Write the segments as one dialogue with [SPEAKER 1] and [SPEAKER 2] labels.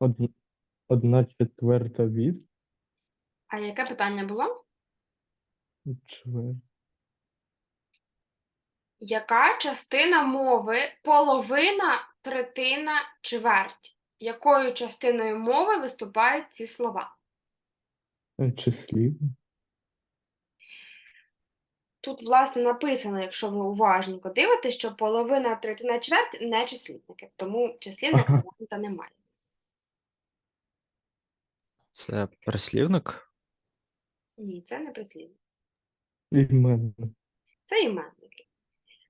[SPEAKER 1] Од- Одна четверта від
[SPEAKER 2] А яке питання було?
[SPEAKER 1] чвер...
[SPEAKER 2] Яка частина мови половина, третина, чверть? Якою частиною мови виступають ці слова?
[SPEAKER 1] е, числів.
[SPEAKER 2] Тут, власне, написано, якщо ви уважненько дивитесь, що половина, третина, чверть не числівники, тому числівника варіанта немає.
[SPEAKER 3] Це прислівник?
[SPEAKER 2] Ні, це не прислівник.
[SPEAKER 1] Іменник.
[SPEAKER 2] Це іменники.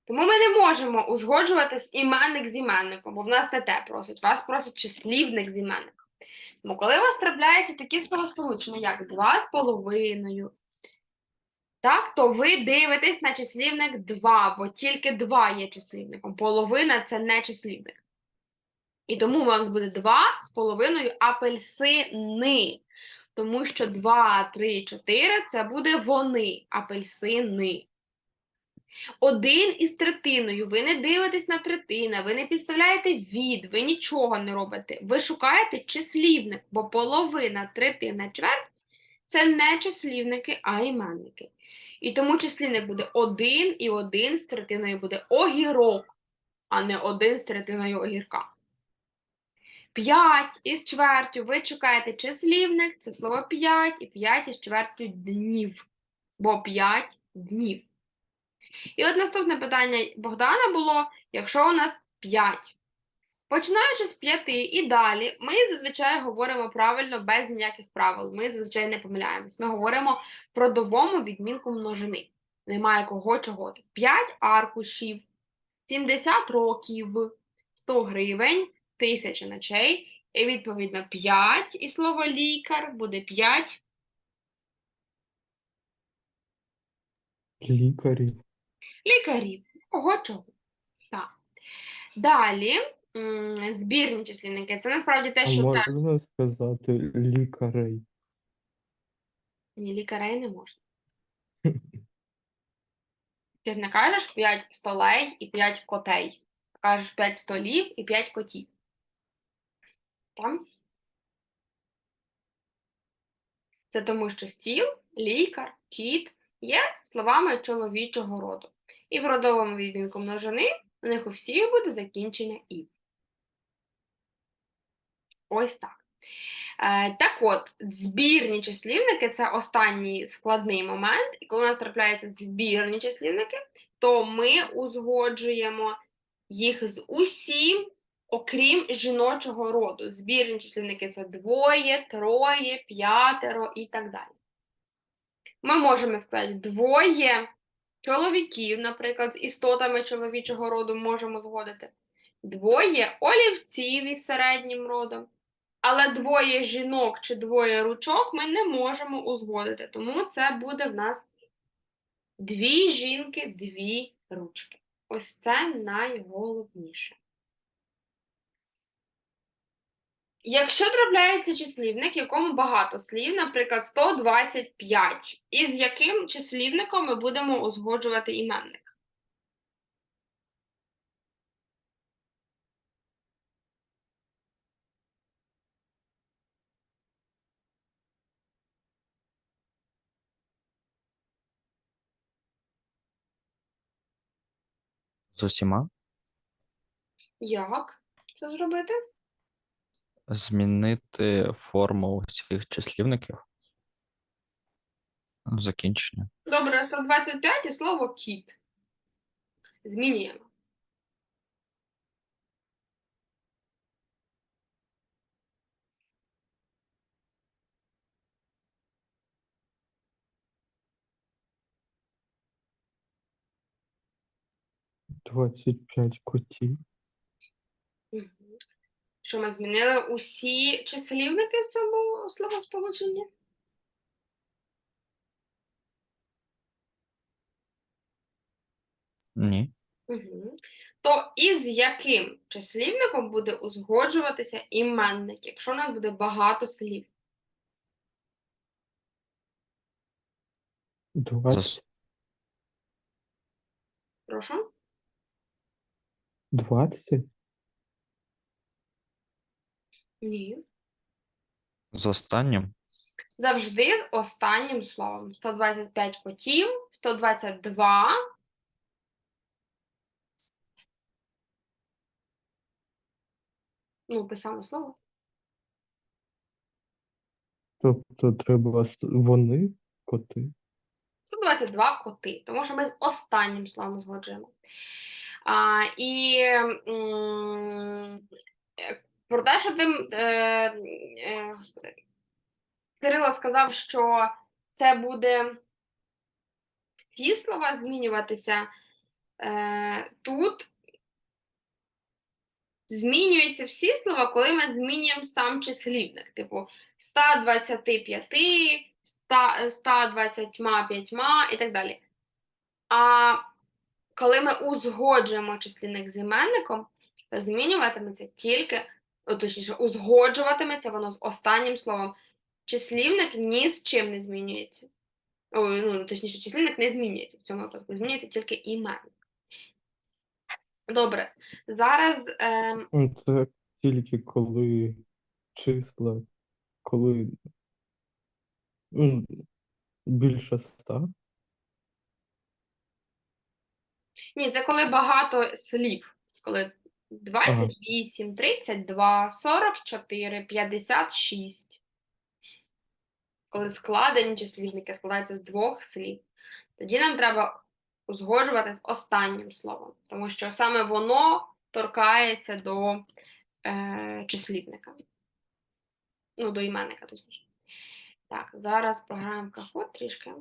[SPEAKER 2] Тому ми не можемо узгоджувати іменник з іменником, бо в нас не те просить. Вас просить числівник з іменником. Тому коли у вас трапляються такі словосполучення, як два з половиною, так, то ви дивитесь на числівник 2, бо тільки 2 є числівником. Половина це не числівник. І тому у вас буде 2 з половиною апельсини. Тому що 2, 3, 4 це буде вони, апельсини. Один із третиною. Ви не дивитесь на третина, ви не підставляєте від, ви нічого не робите. Ви шукаєте числівник, бо половина, третина, чверть це не числівники, а іменники. І тому числівник буде один і один з третиною буде огірок, а не один з третиною огірка. П'ять із чвертю ви шукаєте числівник, це слово п'ять, і п'ять із чвертю днів, бо п'ять днів. І от наступне питання Богдана було: якщо у нас 5. Починаючи з 5 і далі, ми зазвичай говоримо правильно без ніяких правил. Ми зазвичай не помиляємось. Ми говоримо в родовому відмінку множини. Немає кого чого. 5 аркушів, 70 років, 100 гривень, 1000 ночей. І відповідно 5 і слово лікар буде 5
[SPEAKER 1] Лікарів.
[SPEAKER 2] лікарів. Кого чого. Так. Далі м, збірні числівники. Це насправді те,
[SPEAKER 1] А
[SPEAKER 2] що теж
[SPEAKER 1] можна сказати лікарей.
[SPEAKER 2] ні, лікарей не можна. Ти ж не кажеш 5 столей і 5 котей. Кажеш 5 столів і 5 котів. Там? Це тому, що стіл, лікар, кіт є словами чоловічого роду. І в родовому відмінку множини у них у всіх буде закінчення і. Ось так. Е, так от, збірні числівники це останній складний момент. І коли у нас трапляються збірні числівники, то ми узгоджуємо їх з усім, окрім жіночого роду. Збірні числівники це двоє, троє, п'ятеро і так далі. Ми можемо сказати двоє чоловіків, наприклад, з істотами чоловічого роду можемо згодити. Двоє олівців із середнім родом. Але двоє жінок чи двоє ручок ми не можемо узгодити. Тому це буде в нас дві жінки, дві ручки. Ось це найголовніше. Якщо трапляється числівник, якому багато слів, наприклад, 125, із яким числівником ми будемо узгоджувати іменник?
[SPEAKER 3] З усіма?
[SPEAKER 2] Як це зробити?
[SPEAKER 3] Змінити форму всіх числівників. Закінчення.
[SPEAKER 2] Добре, 125 і слово кіт. Змінюємо.
[SPEAKER 1] Двадцять п'ять котів.
[SPEAKER 2] Що ми змінили усі числівники з цього словосполучення?
[SPEAKER 3] Ні.
[SPEAKER 2] Угу. То із яким числівником буде узгоджуватися іменник, якщо у нас буде багато слів?
[SPEAKER 1] Двадцять,
[SPEAKER 2] Прошу?
[SPEAKER 1] двадцять,
[SPEAKER 2] Ні.
[SPEAKER 3] З останнім
[SPEAKER 2] Завжди з останнім словом. 125 котів, 122. Ну, те саме слово.
[SPEAKER 1] Тобто треба с- вони, коти.
[SPEAKER 2] 122 коти, тому що ми з останнім словом згоджуємо. А, і м, е, про те, що ти, е, е, Кирило сказав, що це буде всі слова змінюватися. Е, тут змінюються всі слова, коли ми змінюємо сам числівник. Типу 125, 100, 125 і так далі. А коли ми узгоджуємо числівник з іменником, то змінюватиметься тільки, точніше, узгоджуватиметься воно з останнім словом. Числівник ні з чим не змінюється. Ой, ну, точніше, числівник не змінюється в цьому випадку, змінюється тільки іменник. Добре, зараз ем,
[SPEAKER 1] Ну, Це тільки коли числа, коли більше ста.
[SPEAKER 2] ні, це коли багато слів. Коли 28, 32, 44, 56. Коли складені числівники складаються з двох слів, тоді нам треба узгоджувати з останнім словом, тому що саме воно торкається до е, числівника. Ну, до іменника, точніше. Так, зараз пограємо в кахот трішки.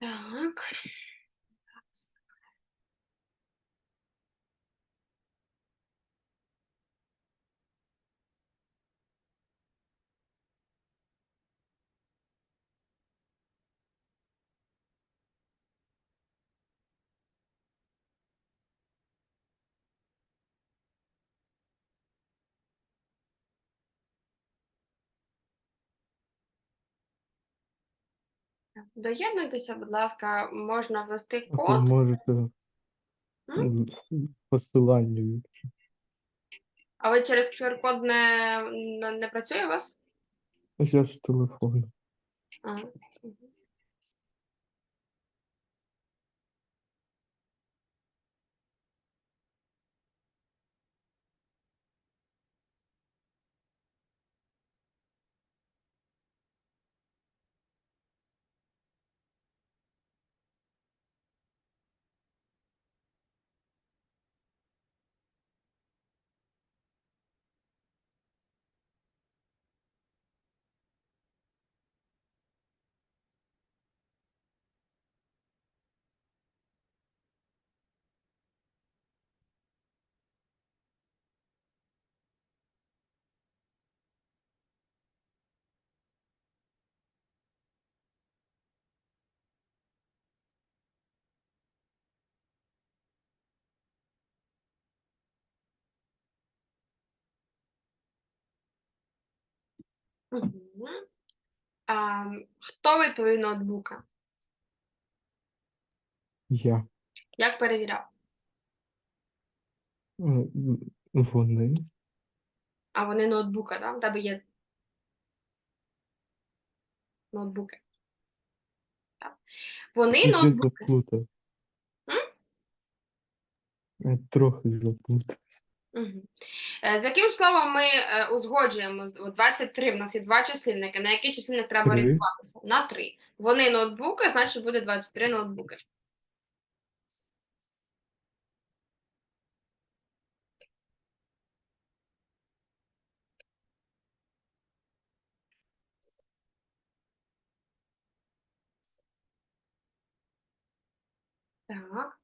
[SPEAKER 2] Так. Доєднуйтеся, будь ласка, можна ввести
[SPEAKER 1] Ви
[SPEAKER 2] код.
[SPEAKER 1] можете м, посилання
[SPEAKER 2] А ви через QR-код не, не, не працює у вас?
[SPEAKER 1] я з телефону.
[SPEAKER 2] А, мгм. А, хто відповів ноутбука?
[SPEAKER 1] Я.
[SPEAKER 2] Як перевіряв?
[SPEAKER 1] Е, Вони.
[SPEAKER 2] А вони ноутбука, так? У тебе є ноутбуки. Так. Вони
[SPEAKER 1] Я
[SPEAKER 2] ноутбуки.
[SPEAKER 1] заплутав. Я трохи заплутав.
[SPEAKER 2] Угу. З яким словом ми е, узгоджуємо? З- от 23, в нас є два числівники. На який числівник треба
[SPEAKER 1] Три.
[SPEAKER 2] орієнтуватися? На 3. Вони ноутбуки, значить буде 23 ноутбуки. Так.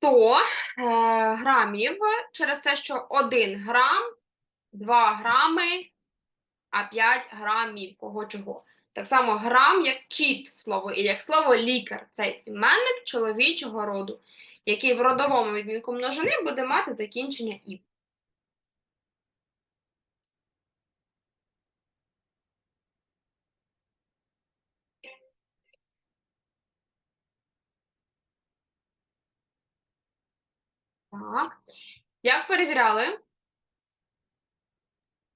[SPEAKER 2] 100 е, грамів через те, що 1 грам, 2 грами, а 5 грамів кого чого. Так само грам як кіт слово, і як слово лікар. Це іменник чоловічого роду, який в родовому відмінку множини буде мати закінчення і. Так. Як перевіряли?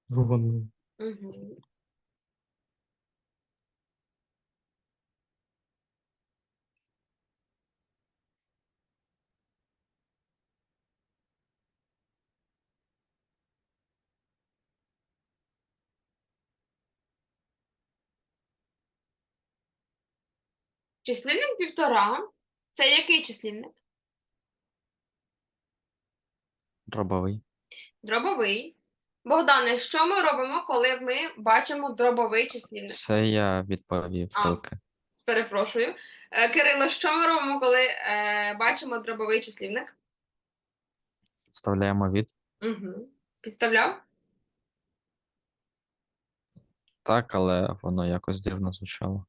[SPEAKER 1] Вони.
[SPEAKER 2] Угу. Числівник півтора. Це який числівник?
[SPEAKER 3] Дробовий.
[SPEAKER 2] Дробовий. Богдане, що ми робимо, коли ми бачимо дробовий числівник?
[SPEAKER 3] Це я відповів
[SPEAKER 2] А.
[SPEAKER 3] тільки.
[SPEAKER 2] Перепрошую. Е, Кирило, що ми робимо, коли е, бачимо дробовий числівник?
[SPEAKER 3] Вставляємо від.
[SPEAKER 2] Угу. Підставляв?
[SPEAKER 3] Так, але воно якось дивно звучало.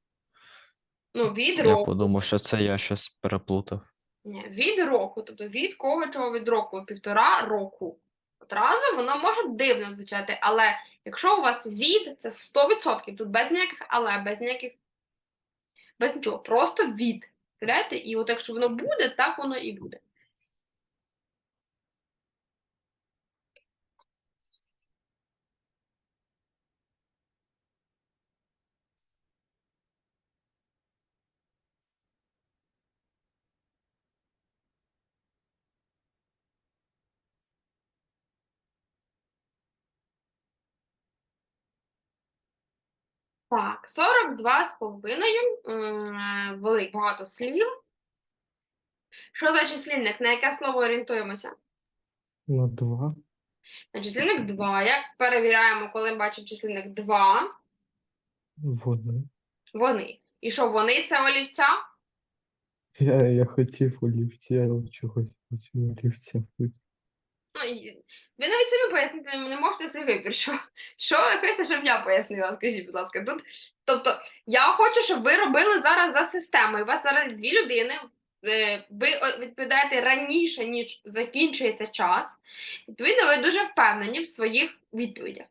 [SPEAKER 2] Ну, від
[SPEAKER 3] Я подумав, що це я щось переплутав.
[SPEAKER 2] Від року, тобто від кого чого від року? Півтора року. Одразу воно може дивно звучати, але якщо у вас від, це 100%, тут без ніяких але, без ніяких, без нічого, просто від. І от якщо воно буде, так воно і буде. Так, 42 з половиною, велик багато слів. Що за числівник? На яке слово орієнтуємося?
[SPEAKER 1] На два.
[SPEAKER 2] На числівник 2. Як перевіряємо, коли бачимо числівник 2?
[SPEAKER 1] Вони.
[SPEAKER 2] Вони. І що вони це олівця?
[SPEAKER 1] Я, я хотів олівці, але чогось потім олівця.
[SPEAKER 2] Ну, ви навіть самі пояснити не можете свій вибір. Що, що ви хочете, щоб я пояснила? Скажіть, будь ласка. Тут, тобто, я хочу, щоб ви робили зараз за системою. У вас зараз дві людини. е, Ви відповідаєте раніше, ніж закінчується час. Відповідно, ви дуже впевнені в своїх відповідях.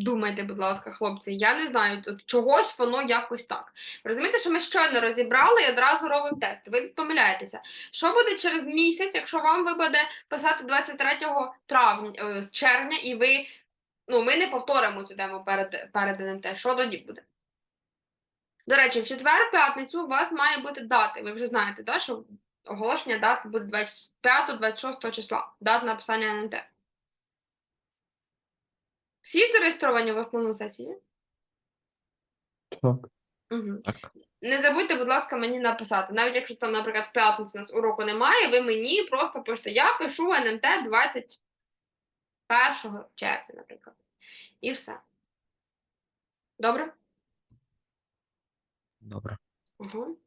[SPEAKER 2] Думайте, будь ласка, хлопці, я не знаю, тут чогось воно якось так. Розумієте, що ми щойно розібрали і одразу робимо тест. Ви помиляєтеся. Що буде через місяць, якщо вам випаде писати 23 травня, е, червня, і ви, ну, ми не повторимо цю тему перед, перед НМТ. Що тоді буде? До речі, в четвер, п'ятницю у вас має бути дати. Ви вже знаєте, так, що оголошення дат буде 25-26 числа, дат написання НМТ. Всі зареєстровані в основну сесію?
[SPEAKER 1] Так.
[SPEAKER 2] Угу.
[SPEAKER 3] Так.
[SPEAKER 2] Не забудьте, будь ласка, мені написати. Навіть якщо там, наприклад, в п'ятницю у нас уроку немає, ви мені просто пишете, я пишу НМТ 21 червня, наприклад. І все. Добре?
[SPEAKER 3] Добре.
[SPEAKER 2] Угу.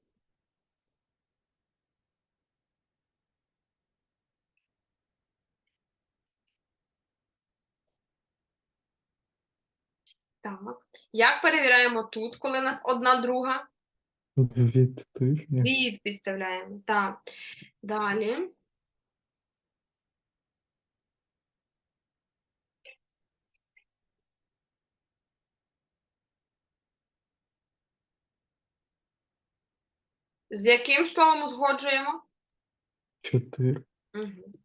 [SPEAKER 2] Так. Як перевіряємо тут, коли у нас одна друга?
[SPEAKER 1] Від тижня.
[SPEAKER 2] Від підставляємо. Так. Далі. З яким словом узгоджуємо?
[SPEAKER 1] Чотири.
[SPEAKER 2] Угу.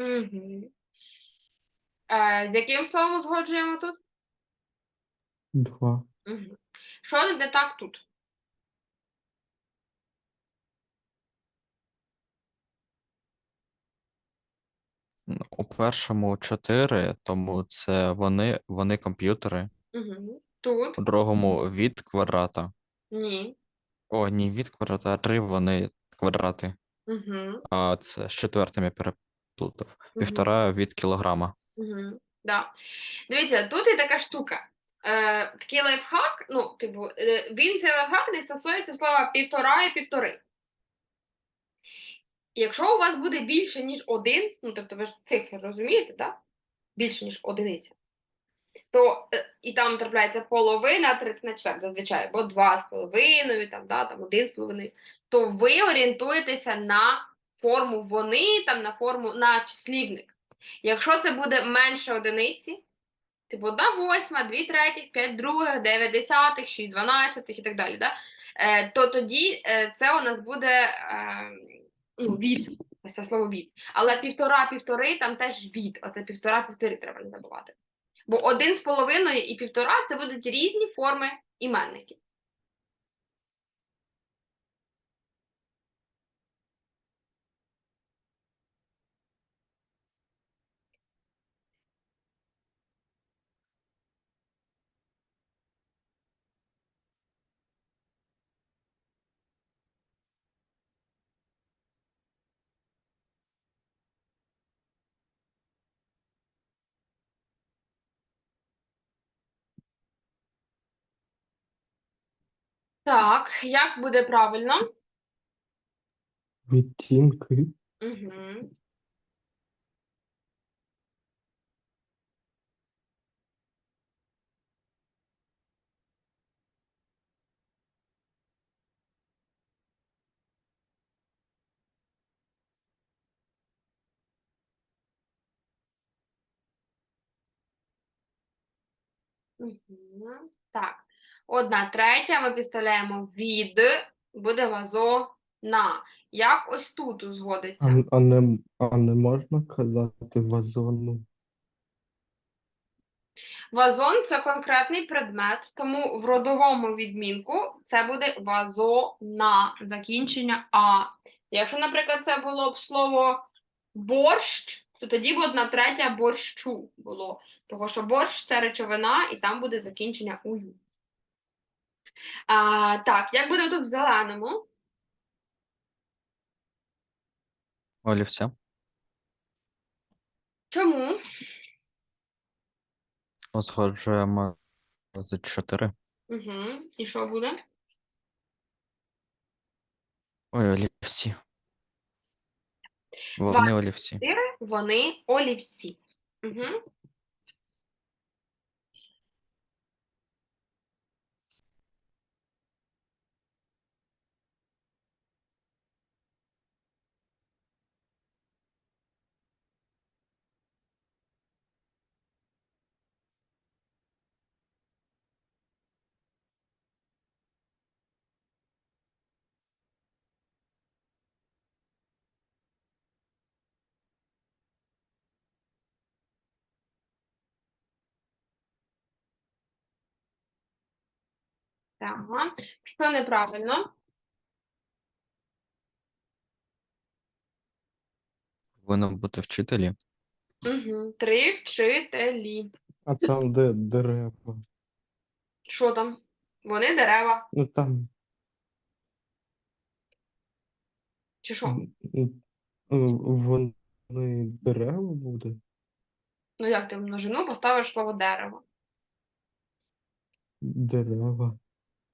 [SPEAKER 2] Угу. Е, з яким словом узгоджуємо тут?
[SPEAKER 1] Два.
[SPEAKER 2] Угу. Що не так тут?
[SPEAKER 3] У першому 4, тому це вони, вони комп'ютери.
[SPEAKER 2] Угу. Тут
[SPEAKER 3] У другому від квадрата.
[SPEAKER 2] ні.
[SPEAKER 3] О, ні, від квадрата, а три вони квадрати.
[SPEAKER 2] Угу.
[SPEAKER 3] А це з четвертим я переплутав. Півтора від кілограма.
[SPEAKER 2] Угу. Да. Дивіться, тут є така штука. Е, такий лайфхак, ну, типу, е, він цей лайфхак не стосується слова півтора і півтори. Якщо у вас буде більше, ніж один, ну тобто ви ж цифри розумієте, так? Більше, ніж одиниця, то е, і там трапляється половина, третина, чверть зазвичай, або два з половиною, там, да, там один з половиною, то ви орієнтуєтеся на форму вони, там, на форму на числівник. Якщо це буде менше одиниці, типу 1 восьма, 2 третіх, 5 других, 9 десятих, 6 дванадцятих і так далі, да? е, то тоді е, це у нас буде е, ну, від, ось це слово від. Але півтора-півтори там теж від, оце півтора-півтори треба не забувати. Бо один з половиною і півтора це будуть різні форми іменників. Так, як буде правильно?
[SPEAKER 1] Відтінки.
[SPEAKER 2] Угу. Угу. Так. Одна третя ми підставляємо від, буде вазона. Як ось тут
[SPEAKER 1] А,
[SPEAKER 2] узгодиться?
[SPEAKER 1] а, не, а не можна казати вазону.
[SPEAKER 2] Вазон це конкретний предмет, тому в родовому відмінку це буде вазона, закінчення А. Якщо, наприклад, це було б слово борщ, то тоді б одна третя борщу було. Тому що борщ це речовина, і там буде закінчення ую. А, так, як буде тут в зеленому?
[SPEAKER 3] Олівця.
[SPEAKER 2] Чому?
[SPEAKER 3] Узгоджуємо з 4.
[SPEAKER 2] Угу. І що буде?
[SPEAKER 3] Ой, олівці. Вони олівці.
[SPEAKER 2] Вони олівці. Угу. Так. Що неправильно?
[SPEAKER 3] Повинно бути вчителі.
[SPEAKER 2] Угу. Три вчителі.
[SPEAKER 1] А там, де дерева.
[SPEAKER 2] Що там? Вони дерева.
[SPEAKER 1] Ну там
[SPEAKER 2] Чи що?
[SPEAKER 1] вони дерева буде.
[SPEAKER 2] Ну як ти в множину поставиш слово дерево?
[SPEAKER 1] Дерева.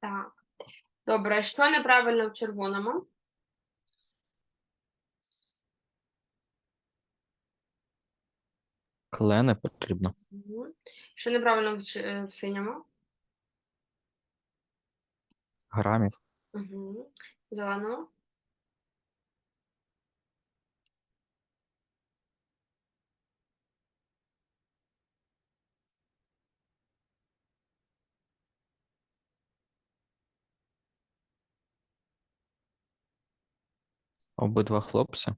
[SPEAKER 2] Так. Добре, що неправильно в червоному?
[SPEAKER 3] Кле не потрібно.
[SPEAKER 2] Угу. Що неправильно в, ч- в синьому?
[SPEAKER 3] Грамів.
[SPEAKER 2] Угу. Зеленому?
[SPEAKER 3] Обидва хлопці.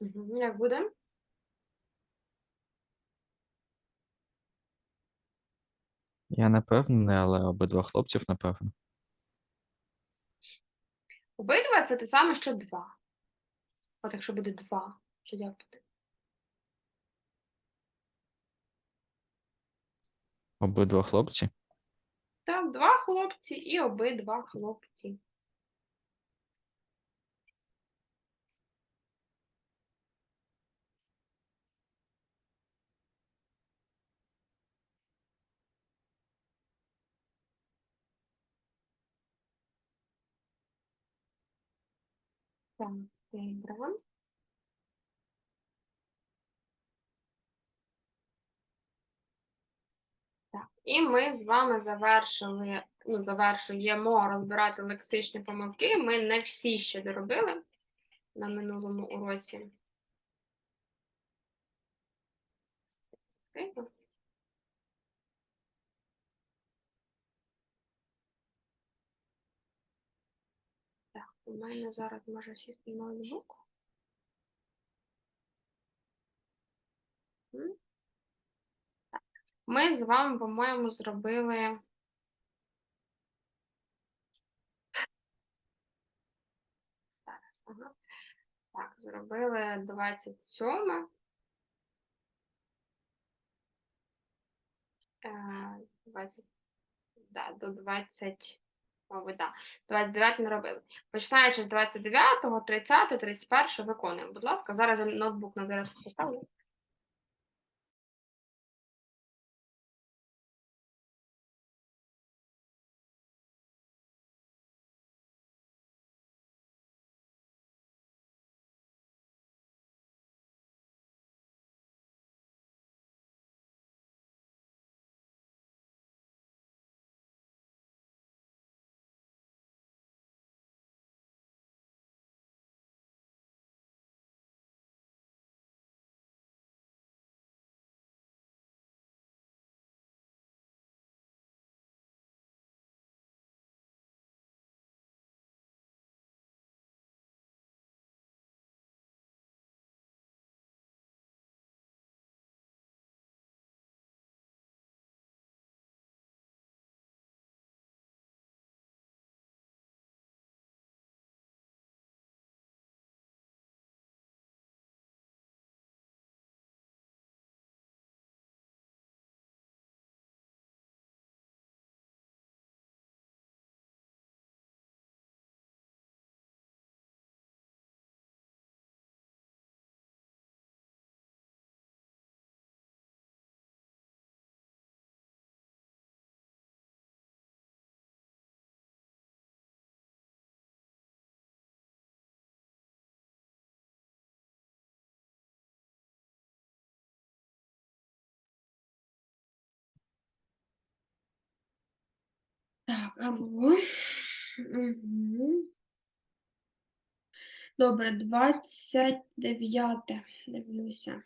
[SPEAKER 2] Угу. Як буде?
[SPEAKER 3] Я не певний, але обидва хлопців, напевно.
[SPEAKER 2] Обидва це те саме, що два. От якщо буде два, то як буде?
[SPEAKER 3] Обидва хлопці.
[SPEAKER 2] Так, два хлопці і обидва хлопці. Добре. Так, і ми з вами завершили, ну, завершуємо розбирати лексичні помилки. Ми не всі ще доробили на минулому уроці. У мене зараз може сісти ноутбук. Ми з вами, по-моєму, зробили. Ага. Так, зробили 27. Е, 20, да, до 20, мабуть, да, 29 не робили. Починаючи з 29, 30, 31 виконуємо. Будь ласка, зараз я ноутбук на зарядку поставлю. Так, або. Угу. Добре, 29. Дивлюся.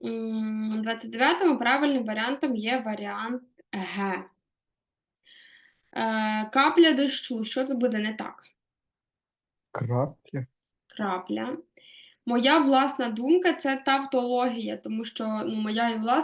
[SPEAKER 2] 29-му правильним варіантом є варіант Г. Е, капля дощу. Що тут буде не так?
[SPEAKER 1] Крапля.
[SPEAKER 2] Крапля. Моя власна думка це тавтологія, тому що ну, моя і власна.